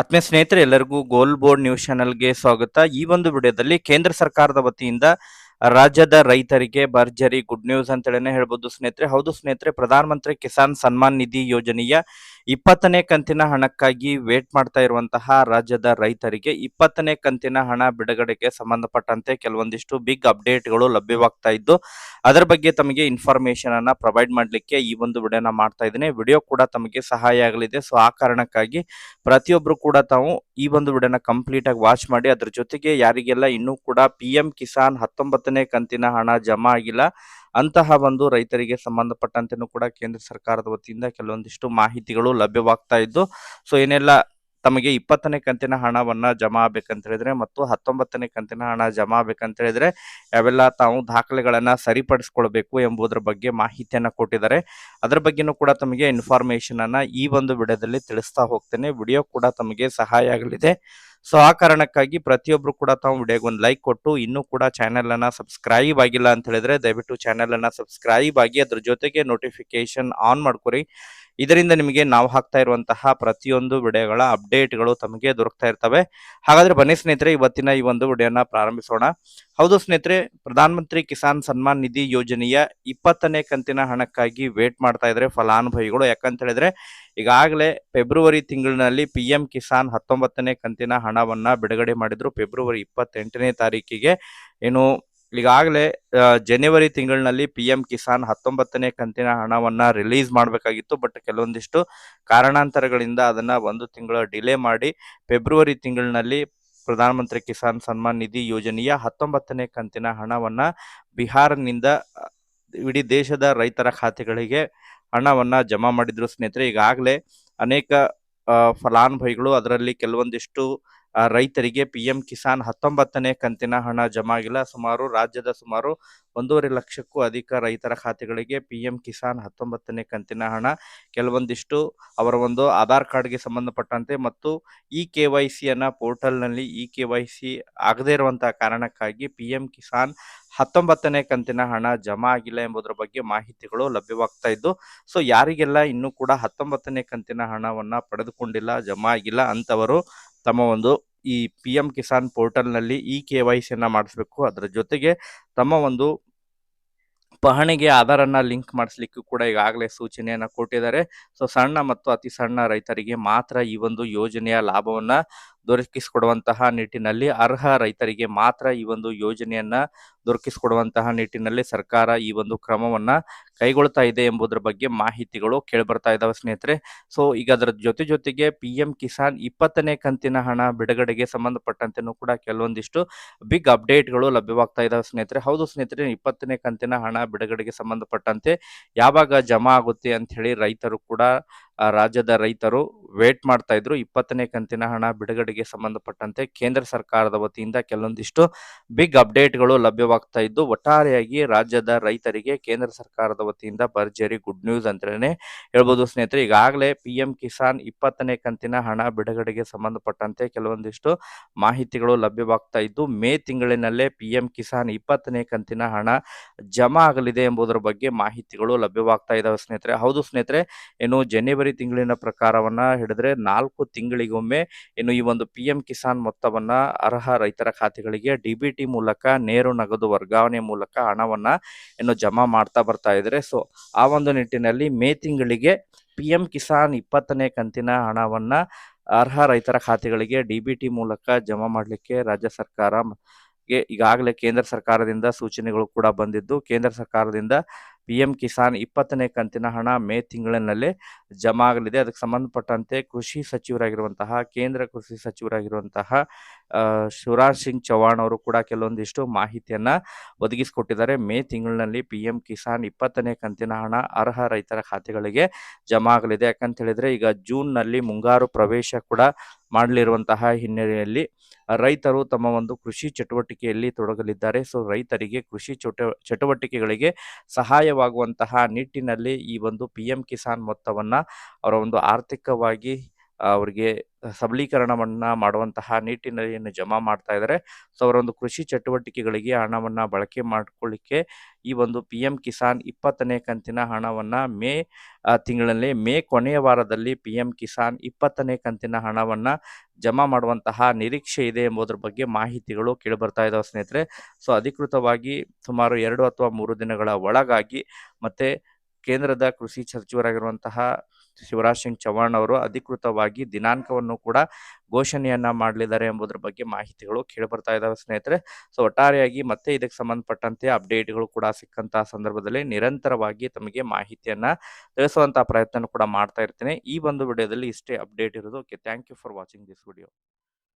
ಆತ್ಮೀಯ ಸ್ನೇಹಿತರೆ, ಎಲ್ಲರಿಗೂ ಗೋಲ್ ಬೋರ್ಡ್ ನ್ಯೂಸ್ ಚಾನೆಲ್ಗೆ ಸ್ವಾಗತ. ಈ ಒಂದು ವಿಡಿಯೋದಲ್ಲಿ ಕೇಂದ್ರ ಸರ್ಕಾರದ ವತಿಯಿಂದ ರಾಜ್ಯದ ರೈತರಿಗೆ ಭರ್ಜರಿ ಗುಡ್ ನ್ಯೂಸ್ ಅಂತೇಳಿನೇ ಹೇಳ್ಬೋದು ಸ್ನೇಹಿತರೆ. ಹೌದು ಸ್ನೇಹಿತರೆ, ಪ್ರಧಾನಮಂತ್ರಿ ಕಿಸಾನ್ ಸನ್ಮಾನ್ ನಿಧಿ ಯೋಜನೆಯ ಇಪ್ಪತ್ತನೇ ಕಂತಿನ ಹಣಕ್ಕಾಗಿ ವೇಟ್ ಮಾಡ್ತಾ ಇರುವಂತಹ ರಾಜ್ಯದ ರೈತರಿಗೆ ಇಪ್ಪತ್ತನೇ ಕಂತಿನ ಹಣ ಬಿಡುಗಡೆಗೆ ಸಂಬಂಧಪಟ್ಟಂತೆ ಕೆಲವೊಂದಿಷ್ಟು ಬಿಗ್ ಅಪ್ಡೇಟ್ಗಳು ಲಭ್ಯವಾಗ್ತಾ ಇದ್ದು, ಅದರ ಬಗ್ಗೆ ತಮಗೆ ಇನ್ಫಾರ್ಮೇಶನ್ ಅನ್ನ ಪ್ರೊವೈಡ್ ಮಾಡಲಿಕ್ಕೆ ಈ ಒಂದು ವಿಡಿಯೋನ ಮಾಡ್ತಾ ಇದ್ದೀನಿ. ವಿಡಿಯೋ ಕೂಡ ತಮಗೆ ಸಹಾಯ ಆಗಲಿದೆ. ಸೊ ಆ ಕಾರಣಕ್ಕಾಗಿ ಪ್ರತಿಯೊಬ್ರು ಕೂಡ ತಾವು ಈ ಒಂದು ವಿಡಿಯೋನ ಕಂಪ್ಲೀಟ್ ಆಗಿ ವಾಚ್ ಮಾಡಿ, ಅದ್ರ ಜೊತೆಗೆ ಯಾರಿಗೆಲ್ಲ ಇನ್ನೂ ಕೂಡ ಪಿ ಕಿಸಾನ್ ಹತ್ತೊಂಬತ್ತನೇ ಕಂತಿನ ಹಣ ಜಮಾ ಆಗಿಲ್ಲ ಅಂತಹ ಒಂದು ರೈತರಿಗೆ ಸಂಬಂಧಪಟ್ಟಂತೆನೂ ಕೂಡ ಕೇಂದ್ರ ಸರ್ಕಾರದ ವತಿಯಿಂದ ಕೆಲವೊಂದಿಷ್ಟು ಮಾಹಿತಿಗಳು ಲಭ್ಯವಾಗ್ತಾ ಇದ್ದು, ಸೊ ಏನೆಲ್ಲ ತಮಗೆ ಇಪ್ಪತ್ತನೇ ಕಂತಿನ ಹಣವನ್ನ ಜಮಾ ಆಗ್ಬೇಕಂತ ಹೇಳಿದ್ರೆ ಮತ್ತು ಹತ್ತೊಂಬತ್ತನೇ ಕಂತಿನ ಹಣ ಜಮಾ ಆಗ್ಬೇಕಂತ ಹೇಳಿದ್ರೆ ಯಾವೆಲ್ಲ ತಾವು ದಾಖಲೆಗಳನ್ನ ಸರಿಪಡಿಸ್ಕೊಳ್ಬೇಕು ಎಂಬುದರ ಬಗ್ಗೆ ಮಾಹಿತಿಯನ್ನ ಕೊಟ್ಟಿದ್ದಾರೆ. ಅದರ ಬಗ್ಗೆನೂ ಕೂಡ ತಮಗೆ ಇನ್ಫಾರ್ಮೇಶನ್ ಅನ್ನ ಈ ಒಂದು ವಿಡಿಯೋದಲ್ಲಿ ತಿಳಿಸ್ತಾ ಹೋಗ್ತೇನೆ. ವಿಡಿಯೋ ಕೂಡ ತಮಗೆ ಸಹಾಯ ಆಗಲಿದೆ. ಸೊ ಆ ಕಾರಣಕ್ಕಾಗಿ ಪ್ರತಿಯೊಬ್ರು ಕೂಡ ತಾವು ವಿಡಿಯೋಗೆ ಒಂದು ಲೈಕ್ ಕೊಟ್ಟು ಇನ್ನೂ ಕೂಡ ಚಾನೆಲ್ ಅನ್ನ ಸಬ್ಸ್ಕ್ರೈಬ್ ಆಗಿಲ್ಲ ಅಂತ ಹೇಳಿದ್ರೆ ದಯವಿಟ್ಟು ಚಾನೆಲ್ ಅನ್ನ ಸಬ್ಸ್ಕ್ರೈಬ್ ಆಗಿ ಅದ್ರ ಜೊತೆಗೆ ನೋಟಿಫಿಕೇಶನ್ ಆನ್ ಮಾಡ್ಕೊರಿ. ಇದರಿಂದ ನಿಮಗೆ ನಾವು ಹಾಕ್ತಾ ಇರುವಂತಹ ಪ್ರತಿಯೊಂದು ವಿಡಿಯೋಗಳ ಅಪ್ಡೇಟ್ಗಳು ತಮಗೆ ದೊರಕ್ತಾ ಇರ್ತವೆ. ಹಾಗಾದ್ರೆ ಬನ್ನಿ ಸ್ನೇಹಿತರೆ, ಇವತ್ತಿನ ಈ ಒಂದು ವಿಡಿಯೋನ ಪ್ರಾರಂಭಿಸೋಣ. ಹೌದು ಸ್ನೇಹಿತರೆ, ಪ್ರಧಾನಮಂತ್ರಿ ಕಿಸಾನ್ ಸನ್ಮಾನ್ ನಿಧಿ ಯೋಜನೆಯ ಇಪ್ಪತ್ತನೇ ಕಂತಿನ ಹಣಕ್ಕಾಗಿ ವೇಟ್ ಮಾಡ್ತಾ ಇದ್ರೆ ಫಲಾನುಭವಿಗಳು. ಯಾಕಂತ ಹೇಳಿದ್ರೆ, ಈಗಾಗಲೇ ಫೆಬ್ರವರಿ ತಿಂಗಳಿನಲ್ಲಿ ಪಿ ಎಂ ಕಿಸಾನ್ ಹತ್ತೊಂಬತ್ತನೇ ಕಂತಿನ ಹಣವನ್ನ ಬಿಡುಗಡೆ ಮಾಡಿದ್ರು. ಫೆಬ್ರವರಿ ಇಪ್ಪತ್ತೆಂಟನೇ ತಾರೀಕಿಗೆ ಏನು, ಈಗಾಗಲೇ ಜನವರಿ ತಿಂಗಳಿನಲ್ಲಿ ಪಿ ಎಂ ಕಿಸಾನ್ ಹತ್ತೊಂಬತ್ತನೇ ಕಂತಿನ ಹಣವನ್ನ ರಿಲೀಸ್ ಮಾಡಬೇಕಾಗಿತ್ತು. ಬಟ್ ಕೆಲವೊಂದಿಷ್ಟು ಕಾರಣಾಂತರಗಳಿಂದ ಅದನ್ನ ಒಂದು ತಿಂಗಳ ಡಿಲೇ ಮಾಡಿ, ಫೆಬ್ರವರಿ ತಿಂಗಳಿನಲ್ಲಿ ಪ್ರಧಾನಮಂತ್ರಿ ಕಿಸಾನ್ ಸನ್ಮಾನ್ ನಿಧಿ ಯೋಜನೆಯ ಹತ್ತೊಂಬತ್ತನೇ ಕಂತಿನ ಹಣವನ್ನ ಬಿಹಾರ್ನಿಂದ ಇಡೀ ದೇಶದ ರೈತರ ಖಾತೆಗಳಿಗೆ ಹಣವನ್ನ ಜಮಾ ಮಾಡಿದ್ರು ಸ್ನೇಹಿತರೆ. ಈಗಾಗಲೇ ಅನೇಕ ಫಲಾನುಭವಿಗಳು ಅದರಲ್ಲಿ ಕೆಲವೊಂದಿಷ್ಟು ರೈತರಿಗೆ ಪಿ ಎಂ ಕಿಸಾನ್ ಹತ್ತೊಂಬತ್ತನೇ ಕಂತಿನ ಹಣ ಜಮಾ ಆಗಿಲ್ಲ ಸುಮಾರು ರಾಜ್ಯದ ಸುಮಾರು ಒಂದೂವರೆ ಲಕ್ಷಕ್ಕೂ ಅಧಿಕ ರೈತರ ಖಾತೆಗಳಿಗೆ ಪಿ ಎಂ ಕಿಸಾನ್ ಹತ್ತೊಂಬತ್ತನೇ ಕಂತಿನ ಹಣ. ಕೆಲವೊಂದಿಷ್ಟು ಅವರ ಒಂದು ಆಧಾರ್ ಕಾರ್ಡ್ಗೆ ಸಂಬಂಧಪಟ್ಟಂತೆ ಮತ್ತು ಇ ಕೆ ವೈ ಸಿಯನ್ನು ಪೋರ್ಟಲ್ನಲ್ಲಿ ಇ ಕೆ ವೈ ಸಿ ಆಗದೇ ಇರುವಂತಹ ಕಾರಣಕ್ಕಾಗಿ ಪಿ ಎಂ ಕಿಸಾನ್ ಹತ್ತೊಂಬತ್ತನೇ ಕಂತಿನ ಹಣ ಜಮಾ ಆಗಿಲ್ಲ ಎಂಬುದರ ಬಗ್ಗೆ ಮಾಹಿತಿಗಳು ಲಭ್ಯವಾಗ್ತಾ ಇದ್ದು, ಸೊ ಯಾರಿಗೆಲ್ಲ ಇನ್ನೂ ಕೂಡ ಹತ್ತೊಂಬತ್ತನೇ ಕಂತಿನ ಹಣವನ್ನು ಪಡೆದುಕೊಂಡಿಲ್ಲ ಜಮಾ ಆಗಿಲ್ಲ ಅಂತವರು ತಮ್ಮ ಒಂದು ಈ ಪಿ ಎಂ ಕಿಸಾನ್ ಪೋರ್ಟಲ್ನಲ್ಲಿ ಇ ಕೆ ವೈ ಸಿಯನ್ನು ಮಾಡಿಸ್ಬೇಕು. ಅದರ ಜೊತೆಗೆ ತಮ್ಮ ಒಂದು ಪಹಣಿಗೆ ಆಧಾರನ್ನ ಲಿಂಕ್ ಮಾಡಿಸ್ಲಿಕ್ಕೂ ಕೂಡ ಈಗಾಗಲೇ ಸೂಚನೆಯನ್ನು ಕೊಟ್ಟಿದ್ದಾರೆ. ಸೊ ಸಣ್ಣ ಮತ್ತು ಅತಿ ಸಣ್ಣ ರೈತರಿಗೆ ಮಾತ್ರ ಈ ಒಂದು ಯೋಜನೆಯ ಲಾಭವನ್ನ ದೊರಕಿಸಿಕೊಡುವಂತಹ ನಿಟ್ಟಿನಲ್ಲಿ ಅರ್ಹ ರೈತರಿಗೆ ಮಾತ್ರ ಈ ಒಂದು ಯೋಜನೆಯನ್ನ ದೊರಕಿಸಿಕೊಡುವಂತಹ ನಿಟ್ಟಿನಲ್ಲಿ ಸರ್ಕಾರ ಈ ಒಂದು ಕ್ರಮವನ್ನ ಕೈಗೊಳ್ತಾ ಇದೆ ಎಂಬುದರ ಬಗ್ಗೆ ಮಾಹಿತಿಗಳು ಕೇಳಿಬರ್ತಾ ಇದಾವೆ ಸ್ನೇಹಿತರೆ. ಸೊ ಈಗ ಅದರ ಜೊತೆ ಜೊತೆಗೆ ಪಿ ಎಂ ಕಿಸಾನ್ ಇಪ್ಪತ್ತನೇ ಕಂತಿನ ಹಣ ಬಿಡುಗಡೆಗೆ ಸಂಬಂಧಪಟ್ಟಂತೆನೂ ಕೂಡ ಕೆಲವೊಂದಿಷ್ಟು ಬಿಗ್ ಅಪ್ಡೇಟ್ಗಳು ಲಭ್ಯವಾಗ್ತಾ ಇದಾವೆ ಸ್ನೇಹಿತರೆ. ಹೌದು ಸ್ನೇಹಿತರೆ, ಇಪ್ಪತ್ತನೇ ಕಂತಿನ ಹಣ ಬಿಡುಗಡೆಗೆ ಸಂಬಂಧಪಟ್ಟಂತೆ ಯಾವಾಗ ಜಮಾ ಆಗುತ್ತೆ ಅಂತ ಹೇಳಿ ರೈತರು ಕೂಡ ಆ, ರಾಜ್ಯದ ರೈತರು ವೇಟ್ ಮಾಡ್ತಾ ಇದ್ರು. ಇಪ್ಪತ್ತನೇ ಕಂತಿನ ಹಣ ಬಿಡುಗಡೆಗೆ ಸಂಬಂಧಪಟ್ಟಂತೆ ಕೇಂದ್ರ ಸರ್ಕಾರದ ವತಿಯಿಂದ ಕೆಲವೊಂದಿಷ್ಟು ಬಿಗ್ ಅಪ್ಡೇಟ್ಗಳು ಲಭ್ಯವಾಗ್ತಾ ಇದ್ದು ಒಟ್ಟಾರೆಯಾಗಿ ರಾಜ್ಯದ ರೈತರಿಗೆ ಕೇಂದ್ರ ಸರ್ಕಾರದ ವತಿಯಿಂದ ಭರ್ಜರಿ ಗುಡ್ ನ್ಯೂಸ್ ಅಂತಲೇ ಹೇಳ್ಬೋದು ಸ್ನೇಹಿತರೆ. ಈಗಾಗಲೇ ಪಿ ಎಂ ಕಿಸಾನ್ ಇಪ್ಪತ್ತನೇ ಕಂತಿನ ಹಣ ಬಿಡುಗಡೆಗೆ ಸಂಬಂಧಪಟ್ಟಂತೆ ಕೆಲವೊಂದಿಷ್ಟು ಮಾಹಿತಿಗಳು ಲಭ್ಯವಾಗ್ತಾ ಇದ್ದು ಮೇ ತಿಂಗಳಿನಲ್ಲೇ ಪಿ ಎಂ ಕಿಸಾನ್ ಇಪ್ಪತ್ತನೇ ಕಂತಿನ ಹಣ ಜಮಾ ಆಗಲಿದೆ ಎಂಬುದರ ಬಗ್ಗೆ ಮಾಹಿತಿಗಳು ಲಭ್ಯವಾಗ್ತಾ ಇದ್ದಾವೆ ಸ್ನೇಹಿತರೆ. ಹೌದು ಸ್ನೇಹಿತರೆ ಏನು ಜನವರಿ ತಿಂಗಳಿನ ಪ್ರಕಾರವನ್ನ ಹಿಡಿದ್ರೆ ನಾಲ್ಕು ತಿಂಗಳಿಗೊಮ್ಮೆ ಇನ್ನು ಈ ಒಂದು ಪಿ ಎಂ ಕಿಸಾನ್ ಮೊತ್ತವನ್ನ ಅರ್ಹ ರೈತರ ಖಾತೆಗಳಿಗೆ ಡಿ ಬಿ ಟಿ ಮೂಲಕ, ನೇರು ನಗದು ವರ್ಗಾವಣೆ ಮೂಲಕ ಹಣವನ್ನ ಇನ್ನು ಜಮಾ ಮಾಡ್ತಾ ಬರ್ತಾ ಇದ್ದಾರೆ ಸೊ ಆ ಒಂದು ನಿಟ್ಟಿನಲ್ಲಿ ಮೇ ತಿಂಗಳಿಗೆ ಪಿ ಎಂ ಕಿಸಾನ್ ಇಪ್ಪತ್ತನೇ ಕಂತಿನ ಹಣವನ್ನ ಅರ್ಹ ರೈತರ ಖಾತೆಗಳಿಗೆ ಡಿ ಬಿ ಟಿ ಮೂಲಕ ಜಮಾ ಮಾಡಲಿಕ್ಕೆ ರಾಜ್ಯ ಸರ್ಕಾರ ಈಗಾಗಲೇ ಕೇಂದ್ರ ಸರ್ಕಾರದಿಂದ ಸೂಚನೆಗಳು ಕೂಡ ಬಂದಿದ್ದು, ಕೇಂದ್ರ ಸರ್ಕಾರದಿಂದ ಪಿ ಎಂ ಕಿಸಾನ್ ಇಪ್ಪತ್ತನೇ ಕಂತಿನ ಹಣ ಮೇ ತಿಂಗಳಿನಲ್ಲೇ ಜಮಾ ಆಗಲಿದೆ ಅದಕ್ಕೆ ಸಂಬಂಧಪಟ್ಟಂತೆ ಕೃಷಿ ಸಚಿವರಾಗಿರುವಂತಹ, ಕೇಂದ್ರ ಕೃಷಿ ಸಚಿವರಾಗಿರುವಂತಹ ಶಿವರಾಜ್ ಸಿಂಗ್ ಚೌಹಾಣ್ ಅವರು ಕೂಡ ಕೆಲವೊಂದಿಷ್ಟು ಮಾಹಿತಿಯನ್ನ ಒದಗಿಸಿಕೊಟ್ಟಿದ್ದಾರೆ. ಮೇ ತಿಂಗಳಿನಲ್ಲಿ ಪಿ ಕಿಸಾನ್ ಇಪ್ಪತ್ತನೇ ಕಂತಿನ ಹಣ ಅರ್ಹ ರೈತರ ಖಾತೆಗಳಿಗೆ ಜಮಾ ಆಗಲಿದೆ ಯಾಕಂತ ಹೇಳಿದ್ರೆ ಈಗ ಜೂನ್ನಲ್ಲಿ ಮುಂಗಾರು ಪ್ರವೇಶ ಕೂಡ ಮಾಡಲಿರುವಂತಹ ಹಿನ್ನೆಲೆಯಲ್ಲಿ ರೈತರು ತಮ್ಮ ಒಂದು ಕೃಷಿ ಚಟುವಟಿಕೆಯಲ್ಲಿ ತೊಡಗಲಿದ್ದಾರೆ. ಸೊ, ರೈತರಿಗೆ ಕೃಷಿ ಚಟ, ಚಟುವಟಿಕೆಗಳಿಗೆ ಸಹಾಯವಾಗುವಂತಹ ನಿಟ್ಟಿನಲ್ಲಿ ಈ ಒಂದು ಪಿ ಕಿಸಾನ್ ಮೊತ್ತವನ್ನು ಅವರ ಒಂದು ಆರ್ಥಿಕವಾಗಿ ಅವರಿಗೆ ಸಬಲೀಕರಣವನ್ನ ಮಾಡುವಂತಹ ನಿಟ್ಟಿನಲ್ಲಿ ಜಮಾ ಮಾಡ್ತಾ ಇದ್ದಾರೆ ಸೊ ಅವರೊಂದು ಕೃಷಿ ಚಟುವಟಿಕೆಗಳಿಗೆ ಹಣವನ್ನ ಬಳಕೆ ಮಾಡಿಕೊಳ್ಳಿಕ್ಕೆ ಈ ಒಂದು ಪಿ ಎಂ ಕಿಸಾನ್ ಇಪ್ಪತ್ತನೇ ಕಂತಿನ ಹಣವನ್ನ ಮೇ ತಿಂಗಳಲ್ಲಿ ಮೇ ಕೊನೆಯ ವಾರದಲ್ಲಿ ಪಿ ಎಂ ಕಿಸಾನ್ ಇಪ್ಪತ್ತನೇ ಕಂತಿನ ಹಣವನ್ನ ಜಮಾ ಮಾಡುವಂತಹ ನಿರೀಕ್ಷೆ ಇದೆ ಎಂಬುದರ ಬಗ್ಗೆ ಮಾಹಿತಿಗಳು ಕೇಳಿಬರ್ತಾ ಇದ್ದಾವೆ ಸ್ನೇಹಿತರೆ. ಸೊ ಅಧಿಕೃತವಾಗಿ ಸುಮಾರು ಎರಡು ಅಥವಾ ಮೂರು ದಿನಗಳ ಒಳಗಾಗಿ ಮತ್ತೆ ಕೇಂದ್ರದ ಕೃಷಿ ಸಚಿವರಾಗಿರುವಂತಹ ಶಿವರಾಜ್ ಸಿಂಗ್ ಚೌಹಾಣ್ ಅವರು ಅಧಿಕೃತವಾಗಿ ದಿನಾಂಕವನ್ನು ಕೂಡ ಘೋಷಣೆಯನ್ನ ಮಾಡಲಿದ್ದಾರೆ ಎಂಬುದರ ಬಗ್ಗೆ ಮಾಹಿತಿಗಳು ಕೇಳಿಬರ್ತಾ ಇದ್ದಾವೆ ಸ್ನೇಹಿತರೆ. ಸೊ ಒಟ್ಟಾರೆಯಾಗಿ ಮತ್ತೆ ಇದಕ್ಕೆ ಸಂಬಂಧಪಟ್ಟಂತೆ ಅಪ್ಡೇಟ್ಗಳು ಕೂಡ ಸಿಕ್ಕಂತಹ ಸಂದರ್ಭದಲ್ಲಿ ನಿರಂತರವಾಗಿ ತಮಗೆ ಮಾಹಿತಿಯನ್ನ ತಿಳಿಸುವಂತಹ ಪ್ರಯತ್ನ ಕೂಡ ಮಾಡ್ತಾ ಇರ್ತೀನಿ. ಈ ಒಂದು ವಿಡಿಯೋದಲ್ಲಿ ಇಷ್ಟೇ ಅಪ್ಡೇಟ್ ಇರೋದು. Okay thank you for watching this video